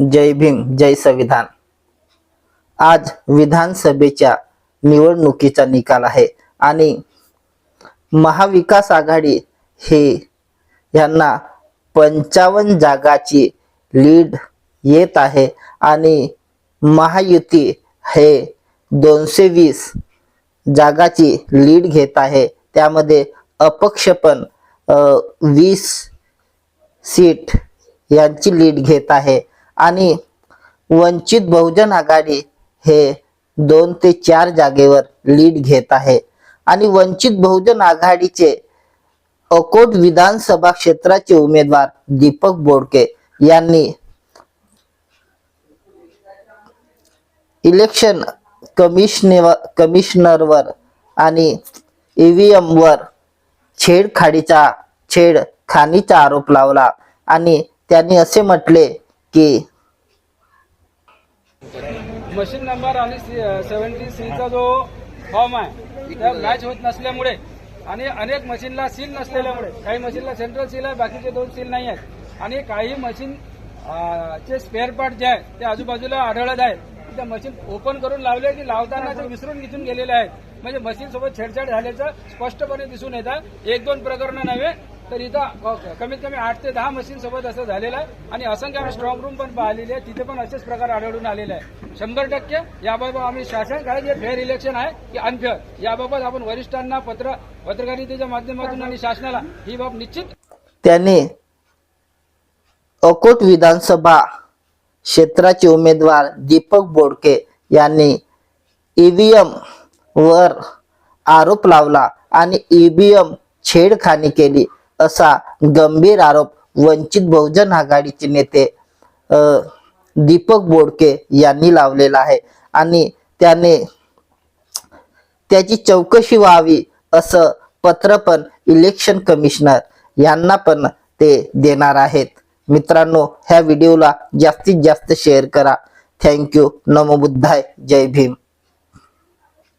जय भीम जय संविधान. आज विधानसभेच्या निवडणुकीचा निकाल आहे आणि महाविकास आघाडी हे यांना पंचावन्न जागाची लीड येत आहे आणि महायुती हे दोनशे वीस जागाची लीड घेत आहे. त्यामध्ये अपक्ष पण वीस सीट यांची लीड घेत आहे. आणि वंचित बहुजन आघाडी हे दोन ते चार जागेवर लीड घेत आहे. आणि वंचित बहुजन आघाडीचे अकोट विधानसभा क्षेत्राचे उमेदवार दीपक बोडके यांनी इलेक्शन कमिशनेवर कमिशनरवर आणि ईव्हीएम वर छेडखाडीचा छेडखानीचा आरोप लावला. आणि त्यांनी असे म्हटले की मशीन नंबर आणि सेव्हन्टी सीचा जो फॉर्म आहे त्या मॅच होत नसल्यामुळे आणि अनेक मशीनला सील नसलेल्यामुळे काही मशीनला सेंट्रल सील आहे बाकीचे दोन सील नाही आहेत. आणि काही मशीन चे स्पेअर पार्ट जे आहे ते आजूबाजूला आढळत आहेत. त्या मशीन ओपन करून लावले की लावताना ते विसरून घेऊन गेलेले आहेत. म्हणजे मशीन सोबत छेडछाड झाल्याचं स्पष्टपणे दिसून येतं. एक दोन प्रकरणं नव्हे तर इथं कमीत कमी आठ ते दहा मशीन सोबत असं झालेलं आहे. आणि असंख्य आम्ही स्ट्रॉंग रूम पण पाहिलेली आहे तिथे पण असेच प्रकार आढळून आलेले आहे शंभर टक्के याबाबत आम्ही शासन काय जे फेअर इलेक्शन आहे की अनफेअर याबाबत आपण वरिष्ठांना पत्र पत्रकारितेच्या माध्यमातून आणि शासनाला ही बाब निश्चित त्याने अकोट विधानसभा क्षेत्राचे उमेदवार दीपक बोडके यांनी ईव्हीएम वर आरोप लावला आणि ईव्हीएम छेडखानी केली. असा गंभीर आरोप वंचित बहुजन आघाडीचे नेते दीपक बोडके यांनी लावलेला आहे. आणि त्याने त्याची चौकशी व्हावी असं पत्र पण इलेक्शन कमिशनर यांना पण ते देणार आहेत. मित्रांनो ह्या व्हिडिओला जास्तीत जास्त शेअर करा. थँक्यू नमो बुद्धाय. जय भीम.